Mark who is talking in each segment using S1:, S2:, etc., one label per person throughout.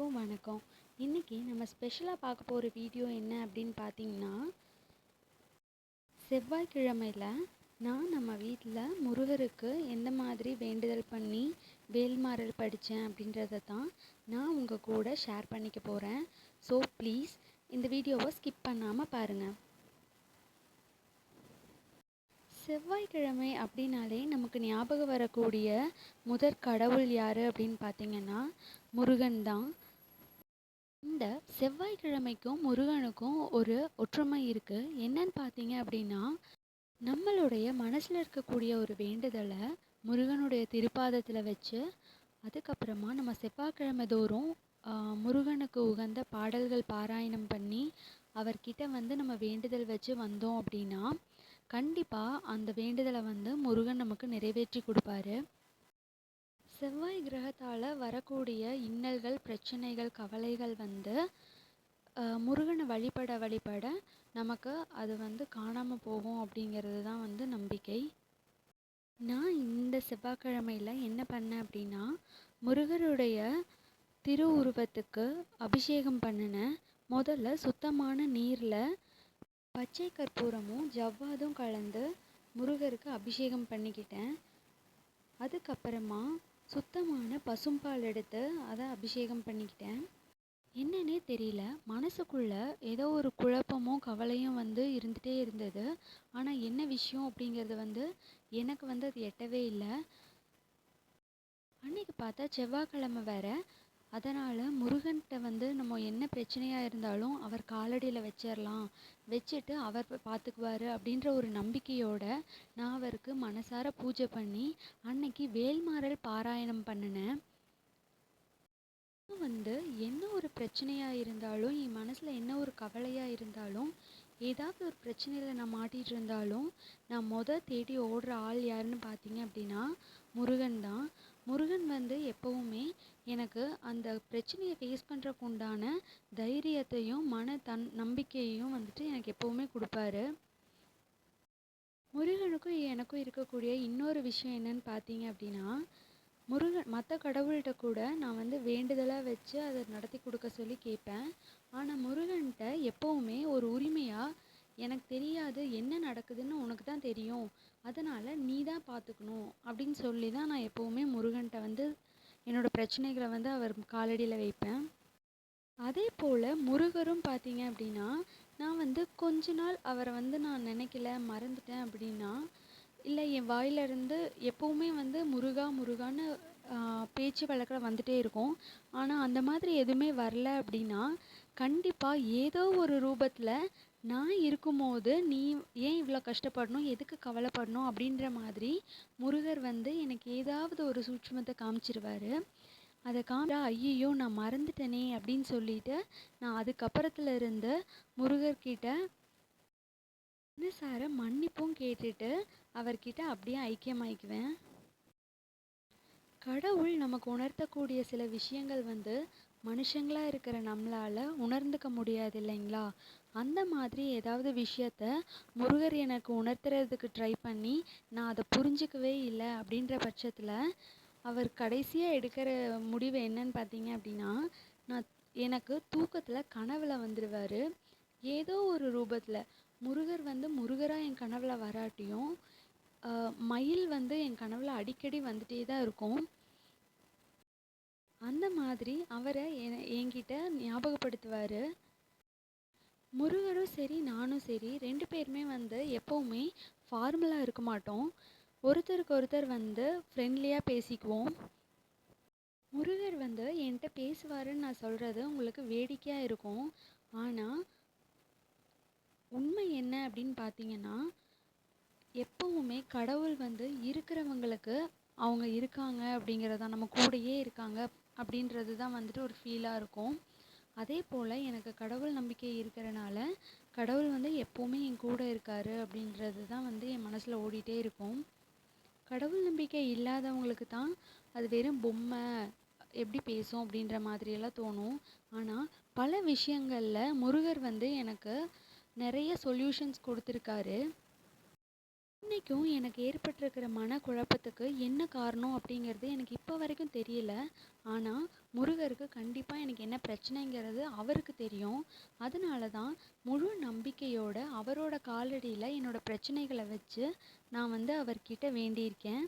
S1: எல்லாருக்கும் வணக்கம். இன்னைக்கு நம்ம ஸ்பெஷலாக பார்க்க போகிற வீடியோ என்ன அப்படின்னு பார்த்தீங்கன்னா செவ்வாய்க்கிழமையில் நான் நம்ம வீட்டில் முருகருக்கு எந்த மாதிரி வேண்டுதல் பண்ணி வேல்மாறல் படித்தேன் அப்படின்றத தான் நான் உங்கள் கூட ஷேர் பண்ணிக்க போகிறேன் ஸோ ப்ளீஸ் இந்த வீடியோவை ஸ்கிப் பண்ணாமல் பாருங்கள் செவ்வாய்க்கிழமை அப்படின்னாலே நமக்கு ஞாபகம் வரக்கூடிய முதற் கடவுள் யார் அப்படின்னு பார்த்தீங்கன்னா முருகன் தான். இந்த செவ்வாய்க்கிழமைக்கும் முருகனுக்கும் ஒரு ஒற்றுமை இருக்குது என்னன்னு பார்த்தீங்க அப்படின்னா நம்மளுடைய மனசில் இருக்கக்கூடிய ஒரு வேண்டுதலை முருகனுடைய திருப்பாதத்தில் வச்சு அதுக்கப்புறமா நம்ம செவ்வாய்க்கிழமை தோறும் முருகனுக்கு உகந்த பாடல்கள் பாராயணம் பண்ணி அவர்கிட்ட வந்து நம்ம வேண்டுதல் வச்சு வந்தோம் அப்படின்னா கண்டிப்பாக அந்த வேண்டுதலை வந்து முருகன் நமக்கு நிறைவேற்றி கொடுப்பாரு. செவ்வாய் கிரகத்தால் வரக்கூடிய இன்னல்கள் பிரச்சனைகள் கவலைகள் வந்து முருகனை வழிபட வழிபட நமக்கு அது வந்து காணாமல் போகும் அப்படிங்கிறது தான் வந்து நம்பிக்கை. நான் இந்த செவ்வாய்க்கிழமையில் என்ன பண்ணேன் அப்படின்னா முருகருடைய திருவுருவத்துக்கு அபிஷேகம் பண்ணினேன். முதல்ல சுத்தமான நீரில் பச்சை கற்பூரமும் ஜவ்வாதும் கலந்து முருகருக்கு அபிஷேகம் பண்ணிக்கிட்டேன். அதுக்கப்புறமா சுத்தமான பசும்பால் எடுத்து அதை அபிஷேகம் பண்ணிக்கிட்டேன். என்னன்னே தெரியல. மனசுக்குள்ள ஏதோ ஒரு குழப்பமும் கவலையும் வந்து இருந்துகிட்டே இருந்தது. ஆனால் என்ன விஷயம் அப்படிங்கிறது வந்து எனக்கு வந்து அது எட்டவே இல்லை. அன்னைக்கு பார்த்தா செவ்வாய்க்கிழமை வேற. அதனால் முருகன்கிட்ட வந்து நம்ம என்ன பிரச்சனையாக இருந்தாலும் அவர் காலடியில் வச்சிடலாம் வச்சுட்டு அவர் பார்த்துக்குவார் பார்த்துக்குவாரு அப்படின்ற ஒரு நம்பிக்கையோடு நான் அவருக்கு மனசார பூஜை பண்ணி அன்னைக்கு வேல்மாறல் பாராயணம் பண்ணினேன். வந்து என்ன ஒரு பிரச்சனையாக இருந்தாலும் என் மனசில் என்ன ஒரு கவலையாக இருந்தாலும் ஏதாவது ஒரு பிரச்சனையில் நான் மாட்டிகிட்டு இருந்தாலும் நான் மொதல் தேடி ஓடுற ஆள் யாருன்னு பார்த்தீங்க அப்படின்னா முருகன் தான். முருகன் வந்து எப்போவுமே எனக்கு அந்த பிரச்சனையை ஃபேஸ் பண்ணுறக்கு உண்டான தைரியத்தையும் மன தன் நம்பிக்கையையும் வந்துட்டு எனக்கு எப்போவுமே கொடுப்பாரு. முருகனுக்கும் எனக்கும் இருக்கக்கூடிய இன்னொரு விஷயம் என்னன்னு பார்த்தீங்க அப்படின்னா முருகன் மற்ற கடவுள்கிட்ட கூட நான் வந்து வேண்டுதலாக வச்சு அதை நடத்தி கொடுக்க சொல்லி கேட்பேன். ஆனால் முருகன்கிட்ட எப்போவுமே ஒரு உரிமையாக எனக்கு தெரியாது என்ன நடக்குதுன்னு உனக்கு தான் தெரியும். அதனால் நீ தான் பார்த்துக்கணும் அப்படின்னு சொல்லி தான் நான் எப்போவுமே முருகன்கிட்ட வந்து என்னோடய பிரச்சனைகளை வந்து அவர் காலடியில் வைப்பேன். அதே போல் முருகரும் பார்த்தீங்க அப்படின்னா நான் வந்து கொஞ்ச நாள் அவரை வந்து நான் நினைக்கல மறந்துட்டேன் அப்படின்னா இல்லை என் வாயிலிருந்து எப்போவுமே வந்து முருகா முருகான்னு பேச்சு வழக்கில் வந்துகிட்டே இருக்கும். ஆனால் அந்த மாதிரி எதுவுமே வரல அப்படின்னா கண்டிப்பாக ஏதோ ஒரு ரூபத்தில் நான் இருக்கும்போது நீ ஏன் இவ்வளோ கஷ்டப்படணும்? எதுக்கு கவலைப்படணும்? அப்படின்ற மாதிரி முருகர் வந்து எனக்கு ஏதாவது ஒரு சூட்சுமத்தை காமிச்சிருவார். அதை காமிச்சா ஐயையோ நான் மறந்துட்டேனே அப்படின்னு சொல்லிட்டு நான் அதுக்கப்புறத்துல இருந்து முருகர்கிட்ட சாரை மன்னிப்பும் கேட்டுட்டு அவர்கிட்ட அப்படியே ஐக்கியமாயிக்குவேன். கடவுள் நமக்கு உணர்த்தக்கூடிய சில விஷயங்கள் வந்து மனுஷங்களாக இருக்கிற நம்மளால் உணர்ந்துக்க முடியாது இல்லைங்களா? அந்த மாதிரி ஏதாவது விஷயத்த முருகர் எனக்கு உணர்த்துறதுக்கு ட்ரை பண்ணி நான் அதை புரிஞ்சுக்கவே இல்லை அப்படின்ற பட்சத்தில் அவர் கடைசியாக எடுக்கிற முடிவு என்னன்னு பார்த்தீங்க அப்படின்னா நான் எனக்கு தூக்கத்தில் கனவுல வந்துடுவார் ஏதோ ஒரு ரூபத்தில். முருகர் வந்து முருகராக என் கனவுல வராட்டியும் மயில் வந்து என் கனவுல அடிக்கடி வந்துட்டே தான் இருக்கும். அந்த மாதிரி அவரை என- என்கிட்ட ஞாபகப்படுத்துவார். முருகரும் சரி நானும் சரி ரெண்டு பேருமே வந்து எப்போவுமே ஃபார்மலாக இருக்க மாட்டோம். ஒருத்தருக்கு ஒருத்தர் வந்து ஃப்ரெண்ட்லியாக பேசிக்குவோம். முருகர் வந்து என்கிட்ட பேசுவாருன்னு நான் சொல்கிறது உங்களுக்கு வேடிக்கையாக இருக்கும். ஆனால் உண்மை என்ன அப்படின்னு பார்த்தீங்கன்னா எப்பவுமே கடவுள் வந்து இருக்கிறவங்களுக்கு அவங்க இருக்காங்க அப்படிங்கிறதான் நம்ம கூடயே இருக்காங்க. அப்படின்றது தான் வந்துட்டு ஒரு ஃபீலாக இருக்கும். அதே போல் எனக்கு கடவுள் நம்பிக்கை இருக்கிறனால கடவுள் வந்து எப்போவுமே என் கூட இருக்கார் அப்படின்றது தான் வந்து என் மனசில் ஓடிட்டே இருக்கும். கடவுள் நம்பிக்கை இல்லாதவங்களுக்கு தான் அது வெறும் பொம்மை எப்படி பேசும் அப்படின்ற மாதிரியெல்லாம் தோணும். ஆனால் பல விஷயங்களில் முருகர் வந்து எனக்கு நிறைய சொல்யூஷன்ஸ் கொடுத்துருக்காரு. இன்றைக்கும் எனக்கு ஏற்பட்டிருக்கிற மனக்குழப்பத்துக்கு என்ன காரணம் அப்படிங்கிறது எனக்கு இப்போ வரைக்கும் தெரியல. ஆனால் முருகருக்கு கண்டிப்பாக எனக்கு என்ன பிரச்சனைங்கிறது அவருக்கு தெரியும். அதனால தான் முழு நம்பிக்கையோட அவரோட காலடியில் என்னோடய பிரச்சனைகளை வச்சு நான் வந்து அவர்கிட்ட வேண்டியிருக்கேன்.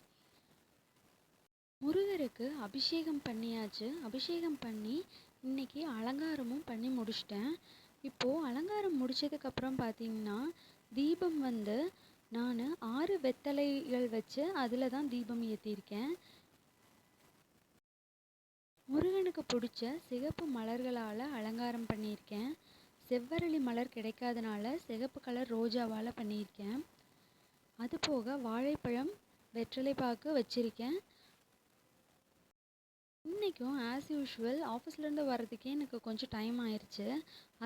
S1: முருகருக்கு அபிஷேகம் பண்ணியாச்சு. அபிஷேகம் பண்ணி இன்னைக்கு அலங்காரமும் பண்ணி முடிச்சிட்டேன். இப்போது அலங்காரம் முடிச்சதுக்கப்புறம் பார்த்தீங்கன்னா தீபம் வந்து நான் ஆறு வெத்தலைகள் வச்சு அதில் தான் தீபம் ஏற்றிருக்கேன் முருகனுக்கு பிடிச்ச சிகப்பு மலர்களால் அலங்காரம் பண்ணியிருக்கேன். செவ்வரளி மலர் கிடைக்காதனால சிகப்பு கலர் ரோஜாவால் பண்ணியிருக்கேன். அது போக வாழைப்பழம் வெற்றிலை பாக்கு வச்சுருக்கேன். இன்றைக்கும் ஆஸ் யூஷுவல் ஆஃபீஸ்லேருந்து வர்றதுக்கே எனக்கு கொஞ்சம் டைம் ஆயிடுச்சு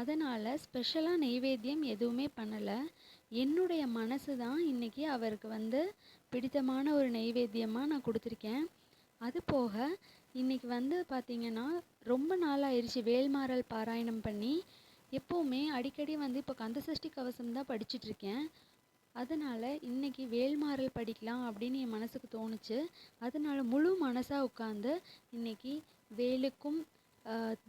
S1: அதனால் ஸ்பெஷலாக நெய்வேத்தியம் எதுவுமே பண்ணலை. என்னுடைய மனசு தான் இன்றைக்கி அவருக்கு வந்து பிடித்தமான ஒரு நெய்வேத்தியமாக நான் கொடுத்துருக்கேன். அது போக இன்றைக்கி வந்து பார்த்திங்கன்னா ரொம்ப நாளாயிருச்சு வேல்மாறல் பாராயணம் பண்ணி. எப்போவுமே அடிக்கடி வந்து இப்போ கந்தசஷ்டி கவசம் தான் படிச்சிட்ருக்கேன். அதனால் இன்றைக்கி வேல்மாறல் படிக்கலாம் அப்படின்னு என் மனசுக்கு தோணுச்சு. அதனால் முழு மனசாக உட்காந்து இன்றைக்கி வேலுக்கும்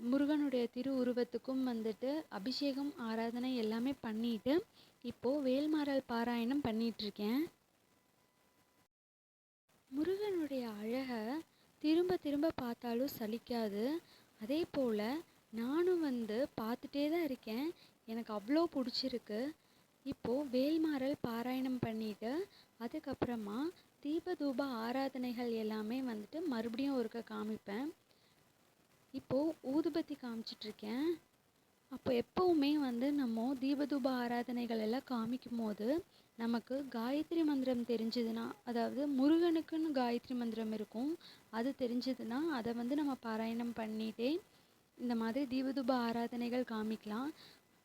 S1: முருகனுடைய திரு உருவத்துக்கும் வந்துட்டு அபிஷேகம் ஆராதனை எல்லாமே பண்ணிட்டு இப்போது வேல்மாறல் பாராயணம் பண்ணிகிட்ருக்கேன் முருகனுடைய அழகை திரும்ப திரும்ப பார்த்தாலும் சலிக்காது. அதே போல் நானும் வந்து பார்த்துட்டே தான் இருக்கேன். எனக்கு அவ்வளோ பிடிச்சிருக்கு. இப்போது வேல்மாறல் பாராயணம் பண்ணிவிட்டு அதுக்கப்புறமா தீபதூப ஆராதனைகள் எல்லாமே வந்துட்டு மறுபடியும் ஒருக்க காமிப்பேன். இப்போது ஊதுபத்தி காமிச்சிட்ருக்கேன் அப்போ எப்போவுமே வந்து நம்ம தீபதூப ஆராதனைகள் எல்லாம் காமிக்கும் போது நமக்கு காயத்ரி மந்திரம் தெரிஞ்சதுன்னா அதாவது முருகனுக்குன்னு காயத்ரி மந்திரம் இருக்கும். அது தெரிஞ்சதுன்னா அதை வந்து நம்ம பாராயணம் பண்ணிகிட்டே இந்த மாதிரி தீபதூப ஆராதனைகள் காமிக்கலாம்.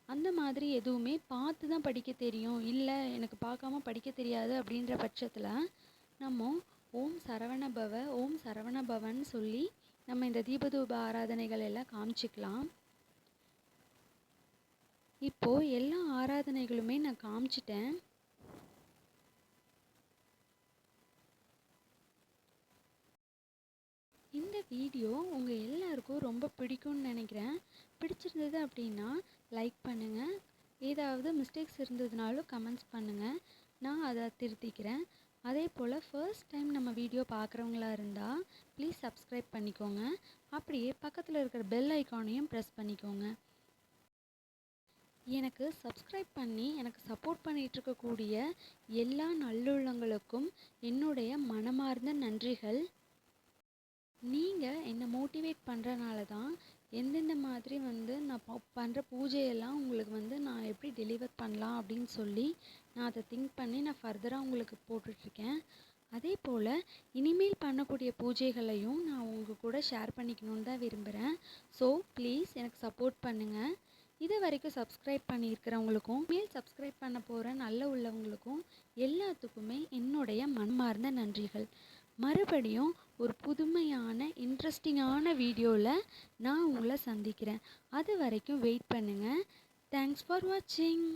S1: அந்த மாதிரி எதுவுமே பார்த்து தான் படிக்க தெரியும். இல்லை எனக்கு பார்க்காம படிக்க தெரியாது அப்படின்ற பட்சத்தில் நம்ம ஓம் சரவண பவ ஓம் சரவண பவன் சொல்லி நம்ம இந்த தீபதூப ஆராதனைகள் எல்லாம் காமிச்சிக்கலாம். இப்போது எல்லா ஆராதனைகளுமே நான் காமிச்சிட்டேன். இந்த வீடியோ உங்கள் எல்லாருக்கும் ரொம்ப பிடிக்கும்னு நினைக்கிறேன். பிடிச்சிருந்தது அப்படின்னா லைக் பண்ணுங்கள் ஏதாவது மிஸ்டேக்ஸ் இருந்ததுனாலும் கமெண்ட்ஸ் பண்ணுங்கள் நான் அதை திருத்திக்கிறேன். அதே போல் ஃபர்ஸ்ட் டைம் நம்ம வீடியோ பார்க்குறவங்களா இருந்தால் ப்ளீஸ் சப்ஸ்கிரைப் பண்ணிக்கோங்க. அப்படியே பக்கத்தில் இருக்கிற பெல் ஐக்கானையும் ப்ரெஸ் பண்ணிக்கோங்க. எனக்கு சப்ஸ்கிரைப் பண்ணி எனக்கு சப்போர்ட் பண்ணிகிட்ருக்கக்கூடிய எல்லா நல்லுள்ளங்களுக்கும் என்னுடைய மனமார்ந்த நன்றிகள். நீங்கள் என்னை மோட்டிவேட் பண்ணுறனால தான் எந்தெந்த மாதிரி வந்து நான் ப பண்ணுற பூஜையெல்லாம் உங்களுக்கு வந்து நான் எப்படி டெலிவர் பண்ணலாம் அப்படின்னு சொல்லி நான் அதை திங்க் பண்ணி நான் ஃபர்தராக உங்களுக்கு போட்டுட்ருக்கேன். அதே போல் இனிமேல் பண்ணக்கூடிய பூஜைகளையும் நான் உங்கள் கூட ஷேர் பண்ணிக்கணுன்னு தான் விரும்புகிறேன் ஸோ ப்ளீஸ் எனக்கு சப்போர்ட் பண்ணுங்கள் இது வரைக்கும் சப்ஸ்கிரைப் பண்ணியிருக்கிறவங்களுக்கும் மேல் சப்ஸ்கிரைப் பண்ண போகிற நல்ல உள்ளவங்களுக்கும் எல்லாத்துக்குமே என்னுடைய மனமார்ந்த நன்றிகள். மறுபடியும் ஒரு புதுமையான இன்ட்ரெஸ்டிங்கான வீடியோவில் நான் உங்களை சந்திக்கிறேன். அது வரைக்கும் வெயிட் பண்ணுங்கள் தேங்க்ஸ் ஃபார் வாட்சிங்